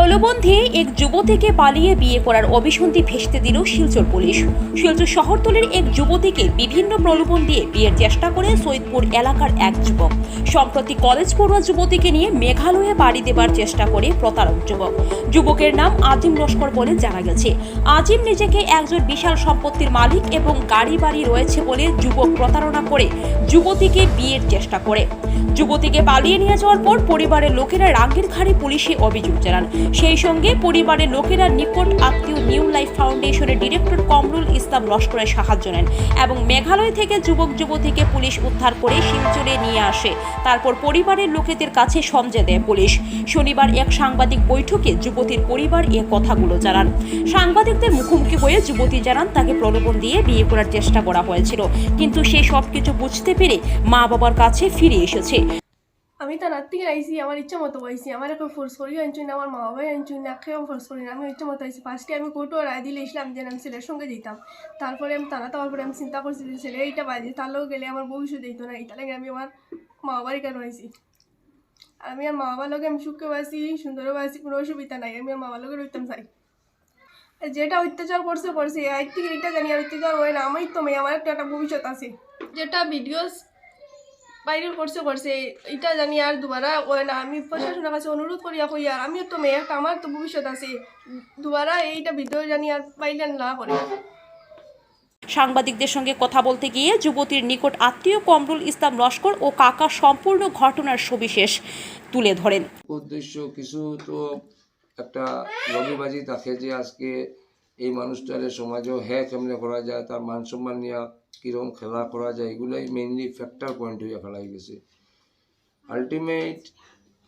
প্রলোভন দিয়ে এক যুবতীকে পালিয়ে বিয়ে করার অভিসন্ধি ভেস্তে দিল শিলচর পুলিশ। শিলচর শহরতলির এক যুবতীকে বিভিন্ন প্রলোভন দিয়ে বিয়ের চেষ্টা করে সৈয়দপুর এলাকার এক যুবক। সম্প্রতি কলেজ পড়ুয়া যুবতীকে নিয়ে মেঘালয়ে বাড়ি দেবার চেষ্টা করে প্রতারক যুবক। যুবকের নাম আজিম লস্কর বলে জানা গেছে। আজিম নিজেকে একজন বিশাল সম্পত্তির মালিক এবং গাড়ি বাড়ি রয়েছে বলে যুবক প্রতারণা করে যুবতীকে বিয়ের চেষ্টা করে। যুবতীকে পালিয়ে নিয়ে যাওয়ার পর পরিবারের লোকেরা রাঙ্গির ঘাড়ি পুলিশে অভিযোগ জানান। সেই সঙ্গে পরিবারের লোকেরা নিকট আত্মীয় নিউ লাইফ ফাউন্ডেশনের ডিরেক্টর কমরুল ইসলাম লস্করের সাহায্য নেন এবং মেঘালয় থেকে যুবক যুবতীকে পুলিশ উদ্ধার করে শিলচরে নিয়ে আসে। তারপর পরিবারের লোকেদের কাছে সমঝে দেয় পুলিশ। শনিবার এক সাংবাদিক বৈঠকে যুবতীর পরিবার এ কথাগুলো জানান। সাংবাদিকদের মুখোমুখি হয়ে যুবতী জানান, তাকে প্রলোভন দিয়ে বিয়ে করার চেষ্টা করা হয়েছিল। কিন্তু সে সব কিছু বুঝতে পেরে মা বাবার কাছে ফিরে এসেছে। আমি তার রাত থেকে আইসি আমার ইচ্ছা মতো পাইছি। আমার এখন ফোর্স করি আনছি না, আমার মা বাবাই আনছি না খেয়েও ফোর্স করি না আমি ইচ্ছা মতো আইসি ফার্স্টে আমি কোর্টও রায় দিলে ইসলাম যে আমি ছেলের সঙ্গে যেতাম তারপরে আমি তারা তারপর পরে আমি চিন্তা করছি যে, ছেলে এইটা বাজে তাহলেও গেলে আমার ভবিষ্যৎ দিত না। এটা লাগে আমি আমার মা বাবারই কেন আইসি আমি আর মা বাবার লগে আমি সুখে বাসি, সুন্দরও বাসি, কোনো অসুবিধা নাই। আমি আর মা বাবার লগে রইতাম চাই যেটা অত্যাচার করছে করছে আজ থেকে এটা জানি আর অত্যাচার হয় না। আমি তো মেয়ে আমার একটা একটা ভবিষ্যৎ আছে। যেটা ভিডিওস ভাইরাল করছে করছে। এটা জানি আর দুবারা হয় না। আমি প্রশাসনের কাছে অনুরোধ করিয়া কই আর আমিও তো মেয়ে একটা আমার তো ভবিষ্যৎ আছে। দুবারা এইটা ভিডিও জানি আর পাইলেন না করে। সাংবাদিকদের সঙ্গে কথা বলতে গিয়ে যুবতীর নিকট আত্মীয় কমরুল ইসলাম লস্কর ও কাকা সম্পূর্ণ ঘটনার সবিশেষ তুলে ধরেন। উদ্দেশ্য কিছু তো একটা লবিবাজি থাকে যে আজকে এই মানুষটারে সমাজেও হ্যাঁ কেমনে করা যায় তার মান সম্মান নিয়ে কীরকম খেলা করা যায়, এগুলাই মেইনলি ফ্যাক্টর পয়েন্ট হয়ে ফেলাই গেছে। আলটিমেট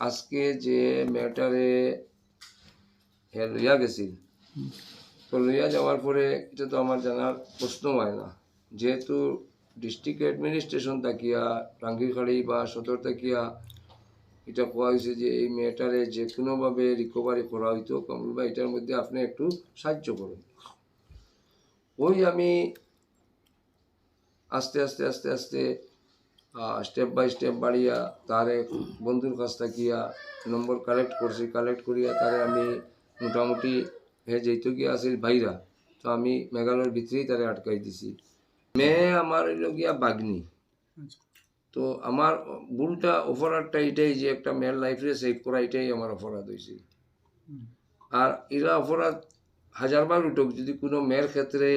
আজকে যে ম্যাটারে হ্যাঁ লইয়া গেছিল তো লইয়া যাওয়ার পরে এটা তো আমার জানার প্রশ্ন হয় না। যেহেতু ডিস্ট্রিক্ট অ্যাডমিনিস্ট্রেশন তাকিয়া টাঙ্গিখাড়ি বা সদর তাকিয়া, এটা কোয়া হয়েছে যে এই মেয়েটারে যে কোনোভাবে রিকভারি করা হইতো কমল বা এটার মধ্যে আপনি একটু সাহায্য করুন। ওই আমি আস্তে আস্তে আস্তে আস্তে স্টেপ বাই স্টেপ বাড়িয়া তারে বন্ধুর কাছ থাকিয়া নম্বর কালেক্ট করছি। কালেক্ট করিয়া তারে আমি মোটামুটি হে যেহেতু গিয়া আছিল ভাইরা, তো আমি মেঘালয়ের ভিতরেই তারে আটকাই দিছি। মেয়ে আমার হইল গিয়া বাগনি। তো আমার ভুলটা অপরাধটা এটাই যে একটা মেয়ের লাইফে সেভ করা, এটাই আমার অপরাধ হয়েছে আর এরা অপরাধ হাজারবার উঠুক, যদি কোনো মেয়ের ক্ষেত্রে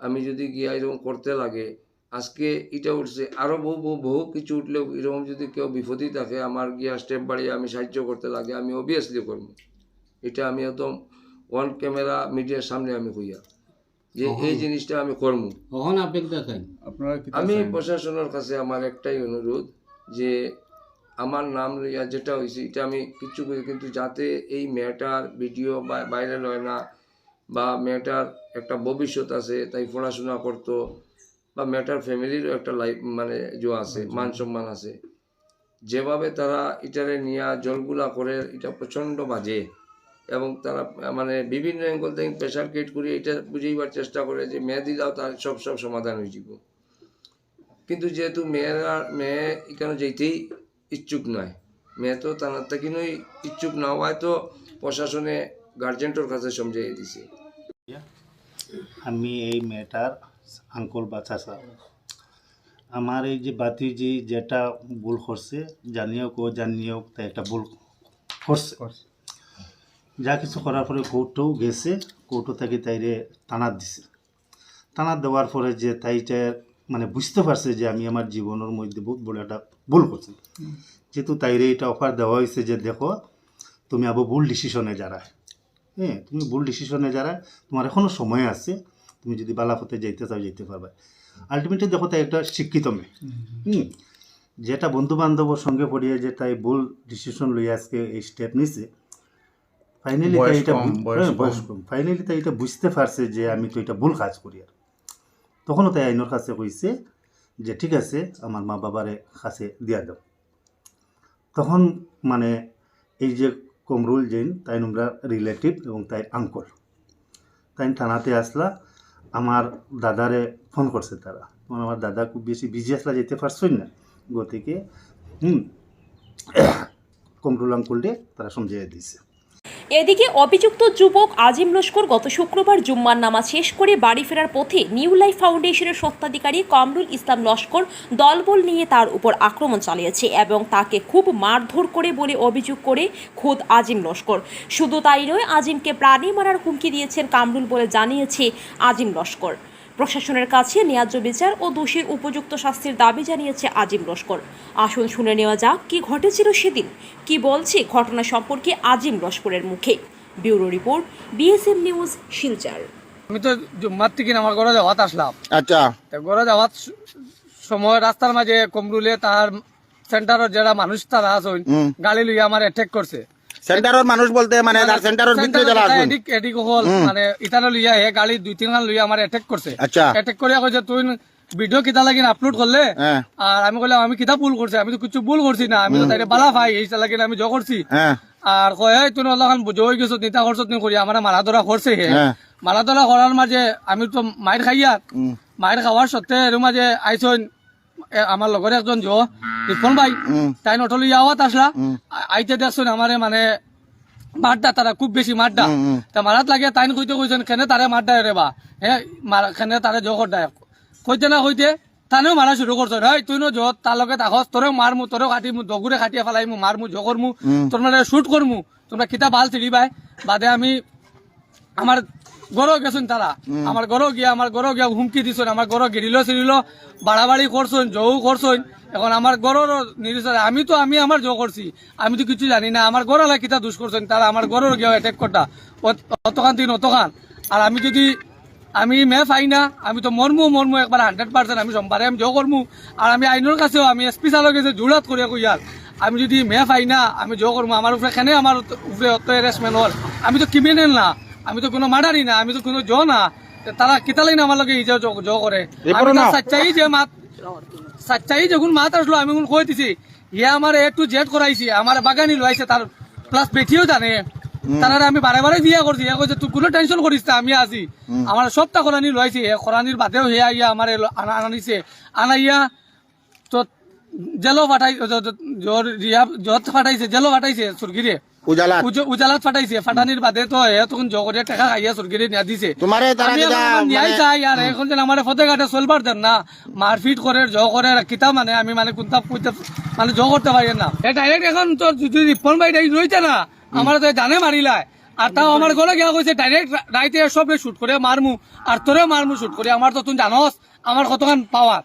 আমি যদি গিয়া এরকম করতে লাগে আজকে এটা উঠছে। আরও বহু বহু বহু কিছু উঠলেও এরকম যদি কেউ বিপদই থাকে আমার গিয়া স্টেপ বাড়িয়ে আমি সাহায্য করতে লাগে আমি অবভিয়াসলি করব। এটা আমি একদম ওয়ান ক্যামেরা মিডিয়ার সামনে আমি কইয়া যে এই জিনিসটা আমি করব। কখন আপনি দেখেন আপনারা আমি প্রশাসনের কাছে আমার একটাই অনুরোধ যে আমার নাম লইয়া যেটা হয়েছে এটা আমি কিচ্ছু করি কিন্তু যাতে এই মেয়েটার ভিডিও ভাইরাল হয় না বা মেয়েটার একটা ভবিষ্যৎ আছে তাই পড়াশোনা করতো বা ম্যাটার ফ্যামিলিরও একটা লাইফ মানে যে আছে মান সম্মান আছে যেভাবে তারা এটারে নিয়ে জলগুলা করে এটা প্রচণ্ড বাজে। এবং তারা মানে বিভিন্ন অ্যাঙ্গল থেকে প্রেশার ক্রিয়েট করে এটা বুঝাইবার চেষ্টা করে যে মেয়ে দিলাও তার সব সব সমাধান হয়ে যাব কিন্তু যেহেতু মেয়েরা মেয়ে এখানে যেতেই ইচ্ছুক নয় মেয়ে তো তার থাকিনই ইচ্ছুক না হওয়ায় তো প্রশাসনে গার্জেন্টর কাছে সমঝাই দিছে। আমি এই মেয়েটার আঙ্কল বা চাচা। আমার এই যে বাতিজি যেটা ভুল করছে জানিও কো জানিও তাই একটা ভুল করছে। যা কিছু করার পরে কোর্টেও গেছে কোর্টও থেকে তাইরে টানার দিছে। টানার দেওয়ার পরে যে তাইটা মানে বুঝতে পারছে যে আমি আমার জীবনের মধ্যে বহুত বড় একটা ভুল করছি। যেহেতু তাইরে এটা অফার দেওয়া হয়েছে যে দেখো তুমি আবার ভুল ডিসিশনে যারা। হ্যাঁ তুমি ভুল ডিসিশনে যারা তোমার এখনও সময় আছে তুমি যদি বালাপথে যাইতে চাও যেতে পারবে। আলটিমেটলি দেখো তাই একটা শিক্ষিত মেয়ে। হুম। যেটা বন্ধু বান্ধবর সঙ্গে পড়িয়ে যে তাই ভুল ডিসিশন লই আজকে এই স্টেপ নিছে ফাইনালি তাই এটা বয়স বয়স কম। ফাইনালি তাই এটা বুঝতে পারছে যে আমি তো এটা ভুল কাজ করি আর। তখনও তাই আইনের কাছে কইছে যে ঠিক আছে আমার মা বাবারে কাছে দিয়া দাও। তখন মানে এই যে কমরুল জৈন তাই আমরা রিলেটিভ এবং তাই আঙ্কল তাই থানাতে আসলা আমার দাদারে ফোন করছে তারা। আমার দাদা খুব বেশি বিজি আসলা যেতে পারছই না। গতিকে, হুম কমরুল করলে তারা সমঝিয়ে দিয়েছে এদিকে অভিযুক্ত যুবক আজিম লস্কর গত শুক্রবার জুম্মার নামাজ শেষ করে বাড়ি ফেরার পথে নিউ লাইফ ফাউন্ডেশনের স্বত্বাধিকারী কামরুল ইসলাম লস্কর দলবল নিয়ে তার উপর আক্রমণ চালিয়েছে এবং তাকে খুব মারধর করে বলে অভিযোগ করে খোদ আজিম লস্কর। শুধু তাই নয়, আজিমকে প্রাণী মারার হুমকি দিয়েছেন কামরুল বলে জানিয়েছে আজিম লস্কর। প্রশাসনের কাছে ন্যায্য বিচার ও দোষীর উপযুক্ত শাস্তির দাবি জানিয়েছে আজিম লস্কর। আসুন শুনে নেওয়া যাক কি ঘটেছিল সেদিন। কি বলছে ঘটনা সম্পর্কে আজিম লস্করের মুখে। Bureau report BSM news Silchar. আমি তো জুম্মার থেকে আমার গড়া যাওয়াত আসলাম। আচ্ছা। তা ঘরে যাওয়াত সময় রাস্তার মাঝে কমরুলে তার সেন্টারের যারা মানুষ তারা হুম। গাড়ি লইয়া আমার অ্যাটাক করছে। সেন্টারের মানুষ বলতে মানে তার সেন্টারের ভিতরে যারা এদিক এদিক হল। মানে ইতানো লইয়া হে গাড়ি দুই তিন লইয়া আমার অ্যাটাক করছে আচ্ছা। অ্যাটাক করিয়া কইছে তুই ভিডিও কিতা লাগিন আপলোড করলে আর আমি কইলাম আমি কিতা ভুল করছি আমি তো কিছু ভুল করছি না আমি তো তাইলে বালা ভাই এই লাগিন আমি জ করছি আর কয় "এই, তুই অলখান বুঝে হয়ে গেছো নিতা করছ তুমি করি আমার মালা ধরা করছে হে। মালা ধরা করার মাঝে আমি তো মায়ের খাইয়া। মায়ের খাওয়ার সত্ত্বে এর মাঝে আইসন আমার লগর একজন জো রিপন ভাই তাই নটলি আওয়াত আসলা আ- আইতে দেখছেন আমারে মানে মারডা তারা খুব বেশি মারডা। তা মারাত লাগে তাইন কইতে কইছেন কেনে তারে মারডা রে বা? হে মারা কেনে তারে জোর দেয় কইতে না কইতে তানেও মারা শুরু করছ হয় তুই নো যত তার লগে তাহস তোরেও মারমু তোরেও কাটিমু দগুরে কাটিয়ে ফেলাইমু মারমু জো করমু তোর মানে শুট করমু তোমরা কিতা ভালো চিড়িবাই বাদে আমি আমার গরো গেছেন তারা। আমার গরো গিয়া আমার গরো গিয়া হুমকি দিছেন আমার গরো গিরিল সিরিল বাড়াবাড়ি করছেন জৌ করছেন। এখন আমার গরোর নিরিশারে আমি তো আমি আমার জো করছি। আমি তো কিছু জানি না। আমার গরোলা কিতা দুষ করছেন তারা আমার গরোর গিয়া অ্যাটেক অত- অতখান তিন অতখান আর আমি যদি আমি মে পাই না আমি তো মরমু মরমু একবার হান্ড্রেড পার্সেন্ট আমি সোমবারে আমি জো করমু। আর আমি আইনের কাছেও আমি এসপি সালের কাছে জোড়াত করিয়া কইয়ার আমি যদি মে পাই না আমি জো করমু। আমার উপরে কেন আমার উপরে অত হল? আমি তো ক্রিমিনাল না। আমি তো কোনো মার্ডারই না আমি তো কোনো জ না। তারা কিতালাই না আমার লগে ইজা জো জো করে। আমি তো সাচ্চাই যে মাত সাচ্চাই যখন মাত আসলো আমি এখন কই দিছি ইয়ে আমার এ টু জেড করাইছি আমার বাগানি লইছে তার প্লাস পেটিও জানে। তারা আমি বারে বারে বিয়া করছি। এ কইছে তুই কোনো টেনশন করিস না আমি আছি। আমার সবটা খরানি লইছি হে খরানির বাদেও হে আইয়া আমার আনানিছে। আনাইয়া তো জেলো ফাটাই জোর রিয়া যত ফাটাইছে জেলো ফাটাইছে সুরগিরে। উজালা উজালাত ফাটাইছে ফাটানির বাদে তো তখন জগরিয়া টাকা খাইয়া সুরগিরে নিয়া দিছে তোমারে তারা আমি আমার ন্যায় মানে- চাই আর এখন যেন আমার ফতে ঘাটে চলবার দেন না। মারপিট করে জ করে কিতা মানে আমি মানে কোনটা কইতে মানে জ করতে পারি না। এ ডাইরেক্ট এখন তোর যদি রিপন ভাই ডাই রইতে না আমার তো জানে মারিলাই আর তাও আমার ঘরে গিয়া কইছে ডাইরেক্ট রাইতে সব শুট করে মারমু আর তোরে মারমু শুট করে আমার তো তুই জানস আমার কতখান পাওয়ার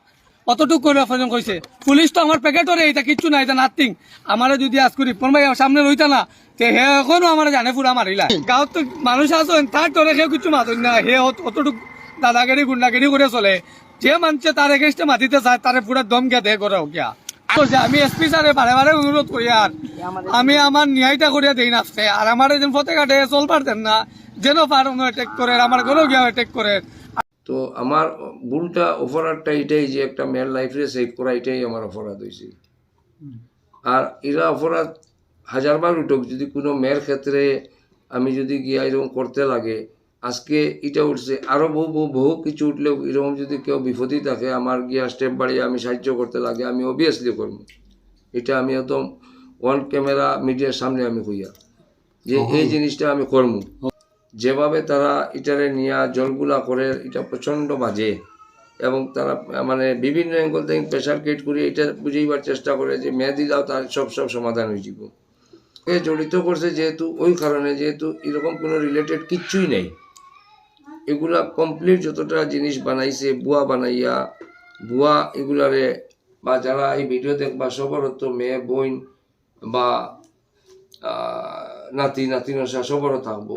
অতটুকু করে কইছে পুলিশ তো আমার প্যাকেটরে এটা কিচ্ছু নাই এটা নাথিং আমারে যদি আজ করি রিপন ভাই সামনে রইতা না তে হে এখনও আমার জানে পুরা মারিলা। গাঁৱত তো মানুষ আছেন তার তোরে কেউ কিছু মাতুন না। হে অত- অতটুকু দাদাগিরি গুন্ডাগিরি করে চলে। যে মানছে তার এগেনস্টে মাতিতে চায় তারে পুরা দম গিয়া দে করে বলছে, আমি এসপি স্যারে বারে বারে অনুরোধ করি আর আমি আমার ন্যায়টা করিয়া দেই নাচছে আর আমার যেন ফতে কাটে চলবার দেন না। যেন পারো অ্যাটেক করে আমার ঘরেও গিয়া অ্যাটেক করে তো আমার ভুলটা অপরাধটা এটাই যে একটা মেয়ের লাইফে সেভ করা এটাই আমার অপরাধ হয়েছে আর এরা অপরাধ হাজারবার উঠুক যদি কোনো মেয়ের ক্ষেত্রে আমি যদি গিয়া এরকম করতে লাগে আজকে এটা উঠছে আরও বহু বহু বহু কিছু উঠলেও এরকম যদি কেউ বিপদই থাকে আমার গিয়া স্টেপ বাড়িয়ে আমি সাহায্য করতে লাগে আমি অবভিয়াসলি করব। এটা আমি একদম ওয়ান ক্যামেরা মিডিয়ার সামনে আমি হইয়া যে এই জিনিসটা আমি করব। যেভাবে তারা এটারে নিয়ে জলগুলা করে এটা প্রচণ্ড বাজে। এবং তারা মানে বিভিন্ন অ্যাঙ্গল থেকে প্রেশার ক্রিয়েট করে এটা বুঝাইবার চেষ্টা করে যে মেয়ে দিলাও তার সব সব সমাধান হয়ে যাব এ জড়িত করছে যেহেতু, ওই কারণে যেহেতু এরকম কোনো রিলেটেড কিচ্ছুই নেই। এগুলা কমপ্লিট যতটা জিনিস বানাইছে, বুয়া বানাইয়া, বুয়া এগুলারে বা যারা এই ভিডিও দেখবা, সবার তো মেয়ে, বোন বা নাতি নাতি নশা সবারও থাকব।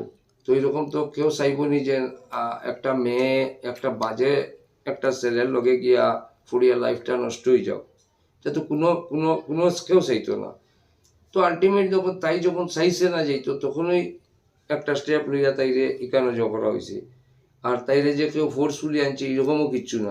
তো এরকম তো কেউ চাইবনি যে একটা মেয়ে, একটা বাজে একটা ছেলের লগে গিয়া ফুরিয়া লাইফটা নষ্ট হয়ে যাও তো কোনো কোনো কোনো কেউ চাইতো না। তো আলটিমেট যখন তাই যখন সাইসে না যাইতো, তখনই একটা স্টেপ লইয়া তাইরে এখানে ঝগড়া হয়েছে আর তাইরে যে কেউ ফোর্সফুলি আনছে, এরকমও কিচ্ছু না।